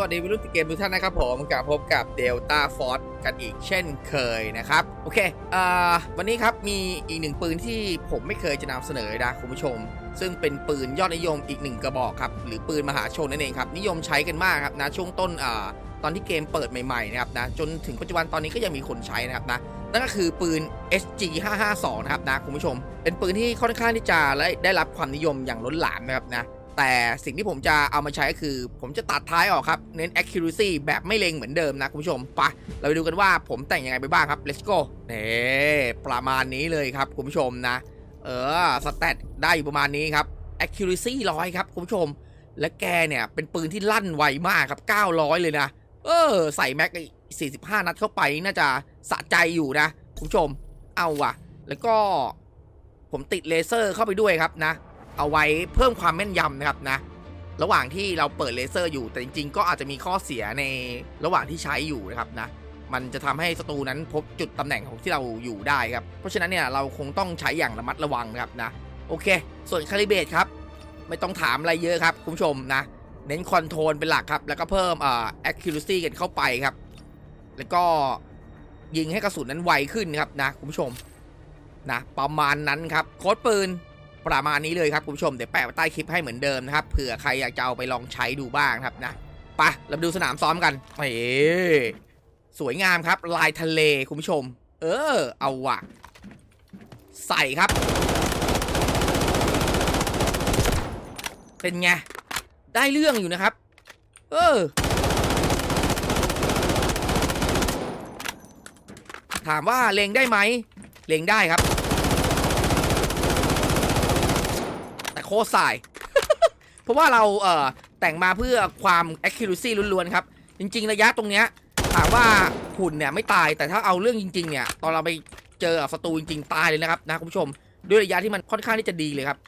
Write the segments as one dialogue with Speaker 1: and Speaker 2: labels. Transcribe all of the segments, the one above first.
Speaker 1: สวัสดีวิรุณเกมทุกท่านนะครับผมกลับพบกับ Delta Force กันอีกเช่นเคยนะครับ โอเคเออวันนี้ครับมีอีกหนึ่งปืนที่ผมไม่เคยจะนำเสนอนะคุณผู้ชม ซึ่งเป็นปืนยอดนิยมอีกหนึ่งกระบอกครับ หรือปืนมหาชนนั่นเองครับ นิยมใช้กันมากครับนะช่วงต้นอตอนที่เกมเปิดใหม่ๆนะครับนะจนถึงปัจจุบันตอนนี้ก็ยังมีคนใช้นะครับนะนั่นก็คือปืน SG 552นะครับนะคุณผู้ชม เป็นปืนที่ค่อนข้างที่จะได้รับความนิยมอย่างล้นหลามนะครับนะ แต่สิ่งที่ผมจะเอามาใช้ก็คือ ผมจะตัดท้ายออกครับ เน้น accuracy แบบไม่เล็งเหมือนเดิมนะคุณผู้ชมปะเราไปดูกันว่าผมแต่งยังไงไปบ้างครับ let's go นี่ประมาณนี้เลยครับคุณผู้ชมนะ เออสแตทได้อยู่ประมาณนี้ครับ accuracy ร้อยครับคุณผู้ชม และแกเนี่ยเป็นปืนที่ลั่นไวมากครับ 900 เลยนะ เออ ใส่แม็ก45 นัดเข้าไปน่าจะสะใจอยู่นะคุณผู้ชม เอาว่ะ แล้วก็ผมติดเลเซอร์เข้าไปด้วยครับนะ เอาไว้เพิ่มความแม่นยำนะครับนะ ระหว่างที่เราเปิดเลเซอร์อยู่ แต่จริง ๆ ก็อาจจะมีข้อเสียในระหว่างที่ใช้อยู่นะครับนะ มันจะทำให้ศัตรูนั้นพบจุดตำแหน่งของที่เราอยู่ได้ครับ เพราะฉะนั้นเนี่ยเราคงต้องใช้อย่างระมัดระวังนะครับนะ โอเค ส่วนคาลิเบตครับ ไม่ต้องถามอะไรเยอะครับคุณผู้ชมนะ เน้นคอนโทรลเป็นหลักครับ แล้วก็เพิ่มเอ่อ accuracy กันเข้าไปครับ แล้วก็ยิงให้กระสุนนั้นไวขึ้นครับนะคุณผู้ชมนะประมาณนั้นครับโค้ดปืน ประมาณนี้เลยครับคุณผู้ชมเดี๋ยวแปะไว้ใต้คลิปให้เหมือนเดิมนะครับเผื่อใครอยากจะเอาไปลองใช้ดูบ้างครับนะปะเราไปดูสนามซ้อมกันเฮ้สวยงามครับ ลายทะเลคุณผู้ชม เออ เอาวะใส่ครับ เป็นไง ได้เรื่องอยู่นะครับ เออ ถามว่าเลงได้ไหมเลงได้ครับ แต่ โคตรสายเพราะว่าเราเอ่อแต่งมาเพื่อความ accuracy ล้วนๆครับ จริง ๆ ระยะตรงเนี้ยถามว่าหุ่นเนี่ยไม่ตายแต่ถ้าเอาเรื่องจริง ๆ เนี่ย ตอนเราไปเจอศัตรูจริง ๆ ตายเลยนะครับนะคุณผู้ชม ด้วยระยะที่มันค่อนข้างที่จะดีเลยครับ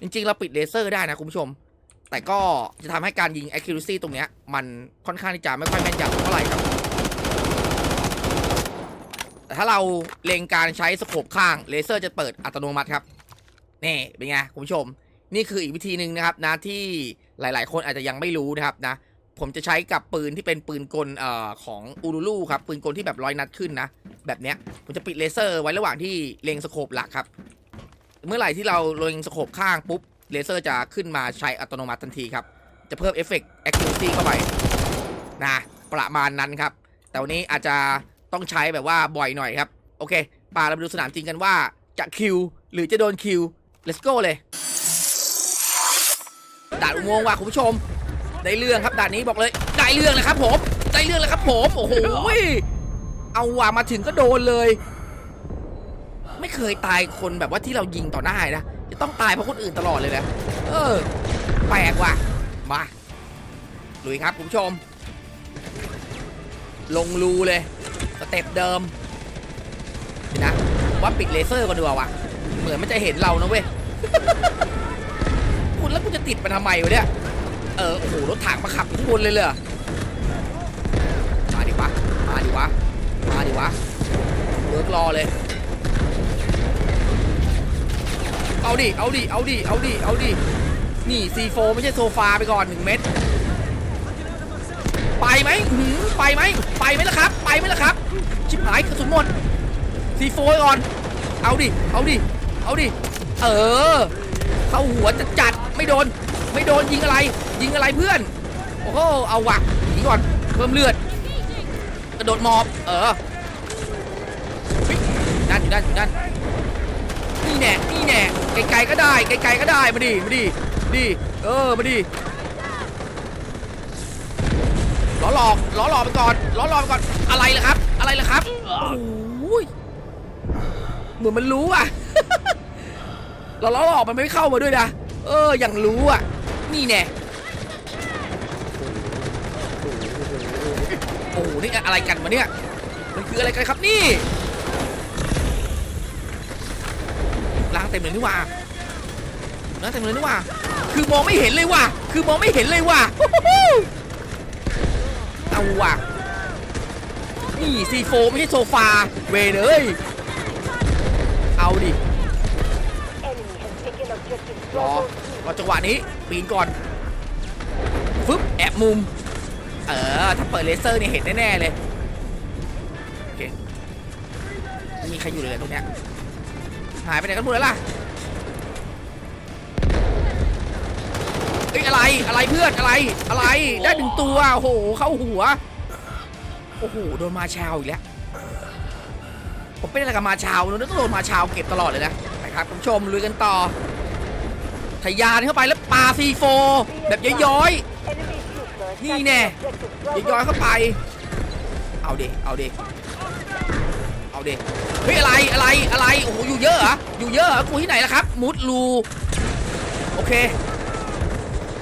Speaker 1: จริง ๆ เราปิดเลเซอร์ได้นะคุณผู้ชม แต่ก็จะทำให้การยิง accuracy ตรงเนี้ยมันค่อนข้างที่จะไม่ค่อยแม่นยำเท่าไหร่ครับแต่ถ้าเราเล็งการใช้สโคปข้างเลเซอร์จะเปิดอัตโนมัติครับ นี่เป็นไงคุณผู้ชม นี่คืออีกวิธีหนึ่งนะครับนะที่หลายๆ คนอาจจะยังไม่รู้นะครับนะ ผมจะใช้กับปืนที่เป็นปืนกลเอ่อของอูรูลูครับปืนกลที่แบบร้อยนัดขึ้นนะ แบบเนี้ยผมจะปิดเลเซอร์ไว้ระหว่างที่เล็งสโคปหลักครับ เมื่อไหร่ที่เราเล็งสโคปข้างปุ๊บเลเซอร์จะขึ้นมาใช้อัตโนมัติทันทีครับ จะเพิ่มเอฟเฟกต์ accuracy เข้าไปนะประมาณนั้นครับ แต่วันนี้อาจจะต้องใช้แบบว่าบ่อยหน่อยครับ โอเคป่าเราไปดูสนามจริงกันว่าจะคิวหรือจะโดนคิว let's go เลยด่านอุโมงค์ว่ะคุณผู้ชม ได้เรื่องครับด่านนี้บอกเลย ได้เรื่องเลยครับผม ได้เรื่องเลยครับผม โอ้โหเอาว่ะมาถึงก็โดนเลย ไม่เคยตายคนแบบว่าที่เรายิงต่อหน้านะจะต้องตายเพราะคนอื่นตลอดเลยนะเออ แปลกว่ะมาลุยครับคุณผู้ชม ลงรูเลยสเต็ปเดิมเดี๋ยวนะว่าปิดเลเซอร์ก่อนดีกว่าวะเหมือนมันจะเห็นเรานะเว้ย คุณแล้วคุณจะติดมันทำไมวะเนี่ย เออ โอ้โห รถถังมาขับข้างบนเลยเลยเหรอ มาดิวะ มาดิวะ มาดิวะเวิร์กรอเลย เอาดิ เอาดิ เอาดิ เอาดิ เอาดิ นี่ C4 ไม่ใช่โซฟาไปก่อนหนึ่งเม็ด ไปไหมหือไปไหม ไปไหมล่ะครับ ไปไหมล่ะครับ ชิบหายกระสุนหมด C4 ก่อน เอาดิ เอาดิ เอาดิ ออ เข้าหัวจัดจัดไม่โดน ไม่โดนยิงอะไร ยิงอะไรเพื่อน โอ้โหเอาวะหนีก่อนเพิ่มเลือด กระโดดมอบ เออนั่นอยู่นั่นอยู่นั่นนี่แน่นี่แน่ไกลๆก็ได้ไกลๆก็ได้มาดิมาดิดิเออมาดิล้อหลอกล้อหลอกไปก่อนล้อหลอกไปก่อนอะไรล่ะครับ อะไรล่ะครับโอ้ยเหมือนมันรู้อะ เราล้อหลอกมันไม่เข้ามาด้วยนะ เออ อย่างรู้อะ นี่แน่โอ้โห นี่อะไรกันวะเนี่ย มันคืออะไรกันครับนี่ ล้างเต็มเลยนี่ว่าล้างเต็มเลยนี่ว่า คือมองไม่เห็นเลยว่ะ คือมองไม่เห็นเลยว่ะเอาว่ะ นี่ซีโฟไม่ใช่โซฟา เวเลย เอาดิ รอรอจังหวะนี้ปีนก่อนฟึบแอบมุม เออ ถ้าเปิดเลเซอร์เนี่ยเห็นแน่ๆเลย โอเคมีใครอยู่เลยตรงเนี้ยหายไปไหนกันหมดแล้วล่ะเอ้ยอะไรอะไรเพื่อนอะไรอะไรได้หนึ่งตัวโอ้โหเข้าหัวโอ้โหโดนมาชาวอีกแล้วผมเป็นอะไรกับมาชาวนู้นต้องโดนมาชาวเก็บตลอดเลยนะนะครับคุณผู้ชมลุยกันต่อ ทะยานเข้าไปแล้วปาซีโฟแบบย้อยๆนี่แน่ย้อยๆเข้าไป เอาเด็เอาเด็เอาเด็เฮ้ยอะไรอะไรอะไรโอ้โหอยู่เยอะเหรออยู่เยอะเหรอกูที่ไหนล่ะครับ มุดรูโอเค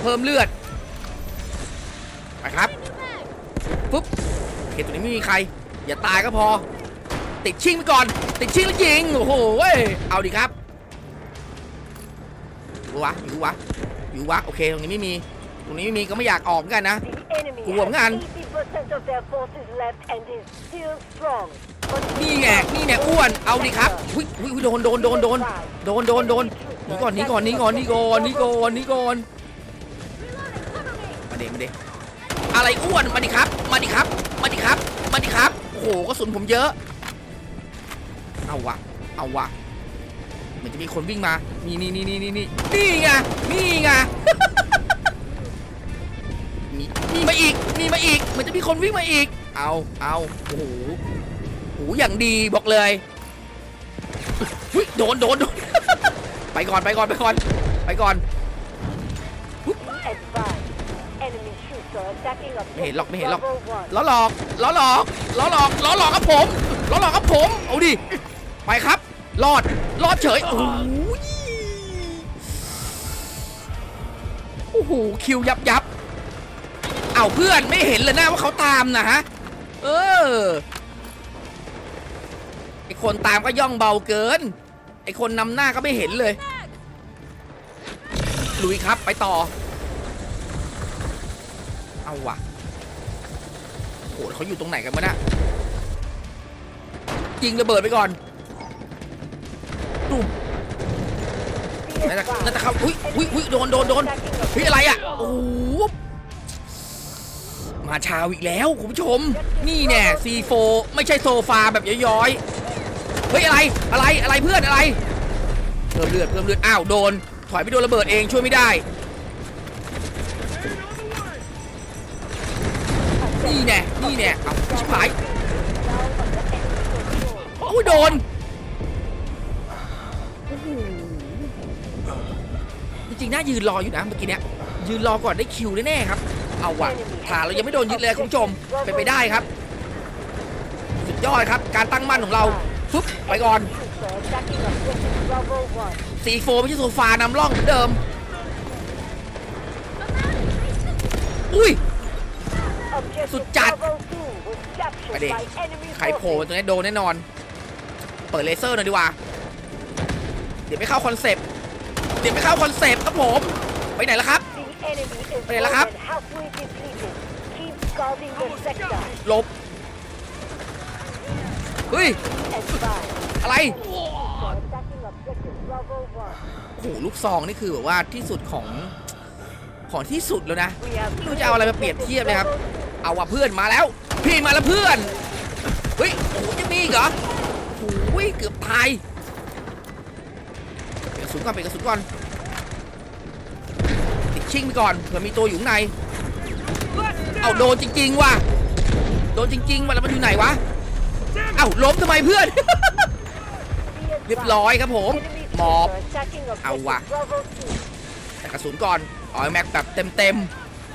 Speaker 1: เพิ่มเลือดไปครับปุ๊บเคตัวนี้ไม่มีใคร อย่าตายก็พอ ติดชิงไปก่อน ติดชิงแล้วยิงโอ้โหเว้ยเอาดิครับ วะอยู่วะอยู่วะโอเคตรงนี้ไม่มีตรงนี้ไม่มีก็ไม่อยากออกเหมือนกันนะ
Speaker 2: กลัวงาน
Speaker 1: นี่ไงนี่ไงอ้วนเอาดิครับหุ้ยหุ้ยโดนโดนโดนโดนโดนโดนโดนหนีก่อนหนีก่อนหนีก่อนหนีก่อนหนีก่อนหนีก่อนมาเด็มาเด็อะไรอ้วนมาดิครับ มาดิครับ มาดิครับ มาดิครับโอ้โหกระสุนผมเยอะ เอาวะเอาวะ เหมือนจะมีคนวิ่งมานี่นี่นี่นี่นี่นี่นี่ไงนี่ไงมีมีมาอีกมีมาอีกเหมือนจะมีคนวิ่งมาอีก เอาเอาโอ้โหโอ้โหอย่างดีบอกเลยหุยโดนโดนโดนไปก่อนไปก่อนไปก่อนไปก่อนไม่เห็นหรอกไม่เห็นหรอกล้อหลอกล้อหลอกล้อหลอกล้อหลอกครับผมล้อหลอกครับผมเอาดิไปครับ รอด รอดเฉย โอ้โหโอ้โห คิวยับยับ เอาเพื่อนไม่เห็นเลยนะว่าเขาตามนะฮะ เออ ไอคนตามก็ย่องเบาเกิน ไอคนนำหน้าก็ไม่เห็นเลย ลุยครับไปต่อ เอาวะโหเขาอยู่ตรงไหนกันวะน่ะยิงระเบิดไปก่อน ตุ้มน่าจะน่าจะเข้าอุ้ยอุ้ยอุ้ยโดนโดนโดนเฮ้ยอะไรอะโอ้โหมาเช้าอีกแล้วคุณผู้ชม นี่แน่ซีโฟไม่ใช่โซฟาแบบย้อยๆเฮ้ยอะไรอะไรอะไรเพื่อนอะไรเพิ่มเลือดเพิ่มเลือดอ้าวโดน ถอยไปโดนระเบิดเองช่วยไม่ได้นี่แน่นี่แน่เอาชิบหายโอ้ยโดนโอ้โห จริงๆน่ายืนรออยู่นะเมื่อกี้เนี้ยยืนรอก่อนได้คิวแน่ๆครับ เอาว่ะฐานเรายังไม่โดนยึดเลยคุณผู้ชมเป็นไปได้ครับ สุดยอดครับ การตั้งมั่นของเราฟึบไปก่อนสีโฟไม่ใช่โซฟานำร่องเหมือนเดิม อุ้ย สุดจัดไปดิใครโผล่ตรงนี้โดนแน่นอน เปิดเลเซอร์หน่อยดีกว่า ดี๋ยวไม่เข้าคอนเซปต์เดี๋ยวไม่เข้าคอนเซปต์ครับผม ไปไหนแล้วครับ
Speaker 2: ไปไหนแล้วครับ
Speaker 1: หลบ เฮ้ย อะไร โอ้โห ลูกซองนี่คือแบบว่าที่สุดของ ของที่สุดแล้วนะ
Speaker 2: ไม่รู้จะเอาอะไรมาเปรียบเทียบเลยครับ
Speaker 1: เอาว่ะเพื่อนมาแล้ว พี่มาแล้วเพื่อน เฮ้ย โอ้โหยังมีอีกเหรอโอ้ยเกือบตายเปลี่ยนกระ สุนก่อนเปลี่ยนกระสุนก่อนติดชิงไปก่อนเผื่อมีตัวอยู่ข้างในเอาโดนจริงๆว่ะโดนจริงๆว่ะแล้วมันอยู่ไหนวะเอ้าล้มทำไมเพื่อน เรียบร้อยครับผมหมอบเอาว่ะแต่กระสุนก่อนเอาไอ้แม็กแบบเต็ม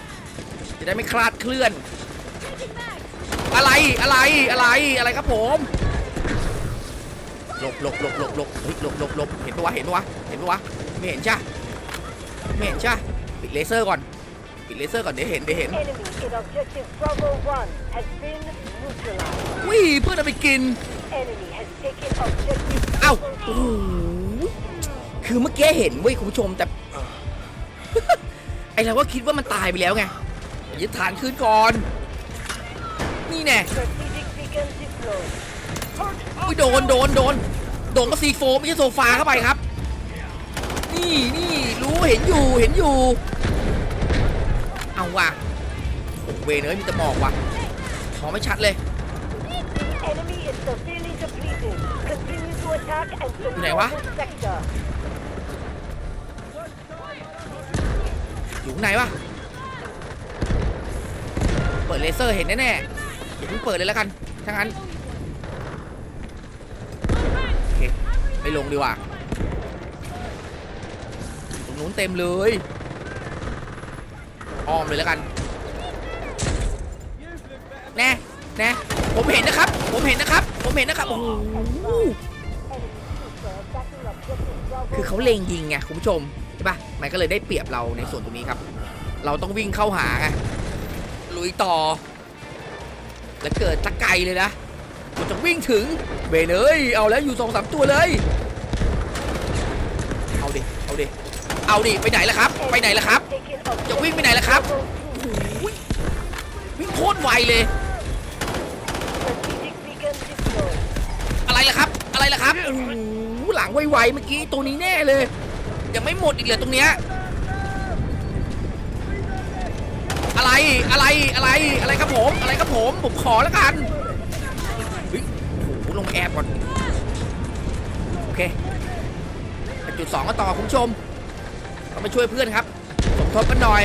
Speaker 1: ๆจะได้ไม่คลาดเคลื่อน อะไรอะไรอะไรอะไรครับผม หลบหลบหลบหลบหลบเฮ้ยหลบหลบหลบเห็นปะวะเห็นปะวะเห็นปะวะไม่เห็นใช่ปะไม่เห็นใช่ปะปิดเลเซอร์ก่อนปิดเลเซอร์ก่อนเดี๋ยวเห็นเดี๋ยวเห็นวิ่เพื่อนเอาไปกินเอ้าโอ้โหคือเมื่อกี้เห็นเว้ยคุณผู้ชมแต่ ไอเราก็คิดว่ามันตายไปแล้วไงยึดฐานคืนก่อน นี่แน่ อุ้ยโดนโดนโดนโดนก็ซีโฟไม่ใช่โซฟาเข้าไปครับนนี่นี่รู้เห็นอยู่เห็นอยู่ เอาว่ะโอ้เวรเอ้ยมีแต่หมอกว่ะมองไม่ชัดเลย
Speaker 3: Enemy is severely depleted. Continue to attack and secure
Speaker 1: Này quá.
Speaker 3: this sector.
Speaker 1: อยู่ข้างในวะเปิดเลเซอร์เห็นแน่ๆอย่าเพิ่งเปิดเลยแล้วกันถ้างั้นโอเค ไม่ลงดีกว่าตรงนู้นเต็มเลยอ้อมเลยแล้วกันแน่แน่ผมเห็นนะครับ ผมเห็นนะครับ ผมเห็นนะครับโอ้โหคือเขาเล็งยิงไงคุณผู้ชมใช่ปะมันก็เลยได้เปรียบเราในส่วนตรงนี้ครับ เราต้องวิ่งเข้าหาไงลุยต่อ แล้วเกิดตะไกเลยนะ มันจะวิ่งถึงเบนเอ้ยเอาแล้วอยู่สองสามตัวเลย เอาดิ เอาดิ เอาดิ ไปไหนล่ะครับ ไปไหนล่ะครับ จะวิ่งไปไหนล่ะครับวิ่งโคตรไวเลย อะไรล่ะครับ อะไรล่ะครับโอ้โหหลังไวๆเมื่อกี้ตัวนี้แน่เลย ยังไม่หมดอีกเหรอตรงเนี้ยอะไรอะไรอะไรอะไรครับผมอะไรครับผมผมขอแล้วกัน แอบก่อน โอเคจุดสองก็ต่อคุณผู้ชมต้องไปช่วยเพื่อนครับสมทบกันหน่อย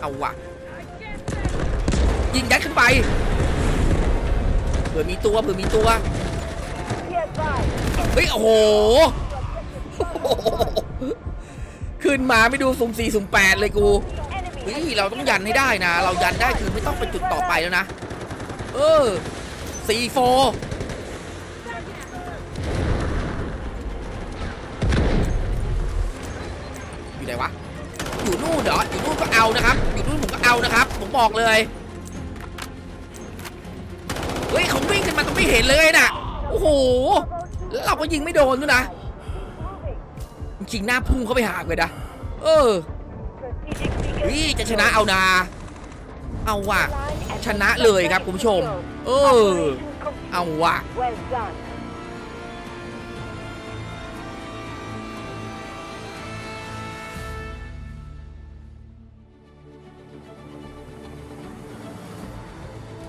Speaker 1: เอาว่ะยิงยัดขึ้นไปเผื่อมีตัวเผื่อมีตัวเฮ้ยโอ้โห ขึ้นมาไม่ดูสุ่มสี่สุ่มแปดเลยกู ฮ้ยเราต้องยันให้ได้นะ เรายันได้คือไม่ต้องไปจุดต่อไปแล้วนะ เออซีโฟอยู่ไหนวะ อยู่นู่นเหรอ อยู่นู่นก็เอานะครับ อยู่นู่นผมก็เอานะครับ ผมบอกเลย เฮ้ยเขาวิ่งขึ้นมาตรงไม่เห็นเลยน่ะ โอ้โห แล้วเราก็ยิงไม่โดนด้วยนะ จริงหน้าพุ่งเข้าไปหาเลยนะ เออ
Speaker 3: Strategic beacon
Speaker 1: เฮ้ยจะชนะเอานา เอาว่ะ ชนะเลยครับคุณผู้ชม เออ เอาว่ะ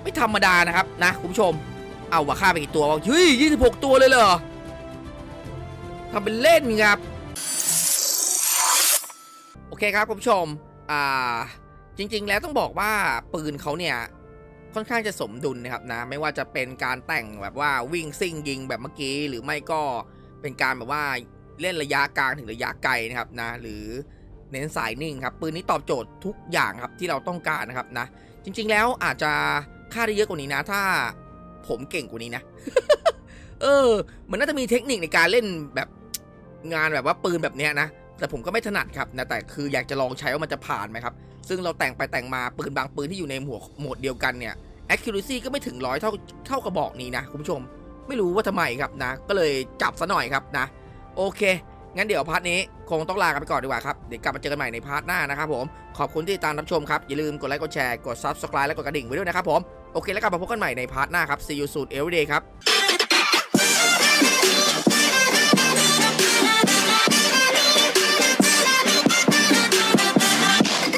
Speaker 1: ไม่ธรรมดานะครับนะคุณผู้ชม เอาว่ะฆ่าไปกี่ตัวเฮ้ยยี่สิบหกตัวเลยเหรอทำเป็นเล่นครับ โอเคครับคุณผู้ชม อ่าจริง ๆ แล้วต้องบอกว่าปืนเขาเนี่ยค่อนข้างจะสมดุลนะครับนะ ไม่ว่าจะเป็นการแต่งแบบว่าวิ่งซิ่งยิงแบบเมื่อกี้ หรือไม่ก็เป็นการแบบว่าเล่นระยะกลางถึงระยะไกลนะครับนะ หรือเน้นสายนิ่งครับปืนนี้ตอบโจทย์ทุกอย่างครับที่เราต้องการนะครับนะ จริง ๆ แล้วอาจจะค่าได้เยอะกว่านี้นะ ถ้าผมเก่งกว่านี้นะ เออ มันน่าจะมีเทคนิคในการเล่นแบบงานแบบว่าปืนแบบเนี้ยนะ แต่ผมก็ไม่ถนัดครับนะแต่คืออยากจะลองใช้ว่ามันจะผ่านไหมครับ ซึ่งเราแต่งไปแต่งมาปืนบางปืนที่อยู่ในหมวโหมดเดียวกันเนี่ย accuracy ก็ไม่ถึงร้อยเท่าเท่ากระบอกนี้นะคุณผู้ชม ไม่รู้ว่าทำไมครับนะ ก็เลยจับซะหน่อยครับนะ โอเค งั้นเดี๋ยวพาร์ทนี้คงต้องลากันไปก่อนดีกว่าครับ เดี๋ยวกลับมาเจอกันใหม่ในพาร์ทหน้านะครับผม ขอบคุณที่ติดตามรับชมครับ อย่าลืมกดไลค์ กดแชร์ กด subscribe และกดกระดิ่งไว้ด้วยนะครับผม โอเค แล้วกลับมาพบกันใหม่ในพาร์ทหน้าครับ see you soon every day ครับ